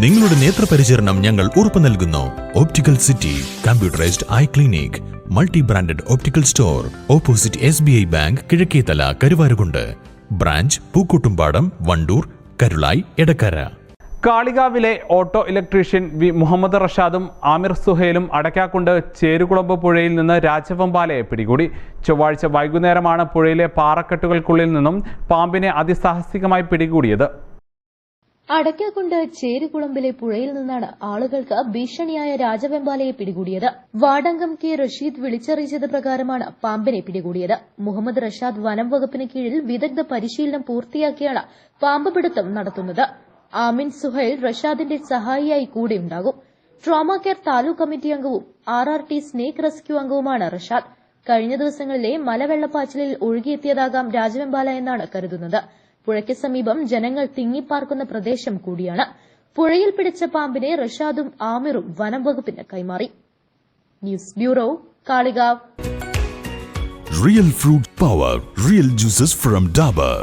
നിങ്ങളുടെ നേത്രപരിചരണം ഞങ്ങൾ ഉറപ്പു നൽകുന്നു. Optical city computerised eye clinic multi branded optical store opposite S B I bank Kizhakkethala Karuvarakundu. Branch Pookkottumpadam Wandoor Karulai Edakkara. കാളികാവിലെ auto electrician V. Muhammad റഷാദും ആമിർ സുഹേലും അടയ്ക്കാക്കുണ്ട് ചേരുകുളമ്പ് പുഴയിൽ നിന്ന് രാജവമ്പാലയെ പിടികൂടി. ചൊവ്വാഴ്ച വൈകുന്നേരമാണ് പുഴയിലെ പാറക്കെട്ടുകൾക്കുള്ളിൽ നിന്നും പാമ്പിനെ അതിസാഹസികമായി പിടികൂടിയത്. അടയ്ക്കാക്കുണ്ട് ചേരുകുളമ്പിലെ പുഴയിൽ നിന്നാണ് ആളുകൾക്ക് ഭീഷണിയായ രാജവെമ്പാലയെ പിടികൂടിയത്. വാടങ്കം കെ റഷീദ് വിളിച്ചറിയിച്ചത് പ്രകാരമാണ് പാമ്പിനെ പിടികൂടിയത്. മുഹമ്മദ് റഷാദ് വനം വകുപ്പിന് കീഴിൽ വിദഗ്ധ പരിശീലനം പൂർത്തിയാക്കിയാണ് പാമ്പ് പിടുത്തം നടത്തുന്നത്. ആമിൻ സുഹൈൽ റഷാദിന്റെ സഹായിയായി കൂടെയുണ്ടാകും ട്രോമ കെയർ താലൂക്ക് കമ്മിറ്റി അംഗവും R R T snake rescue അംഗവുമാണ് Rashad. കഴിഞ്ഞ ദിവസങ്ങളിലെ മലവെള്ളപ്പാച്ചിലിൽ ഒഴുകിയെത്തിയതാകാം രാജവെമ്പാല എന്നാണ് കരുതുന്നത്. പുഴയ്ക്ക് സമീപം ജനങ്ങൾ തിങ്ങിപ്പാർക്കുന്ന പ്രദേശം കൂടിയാണ്. പുഴയിൽ പിടിച്ച പാമ്പിനെ റഷാദും ആമിറും വനം വകുപ്പിന് കൈമാറി. News bureau Kalikavu. Real fruit power real juices from Dabur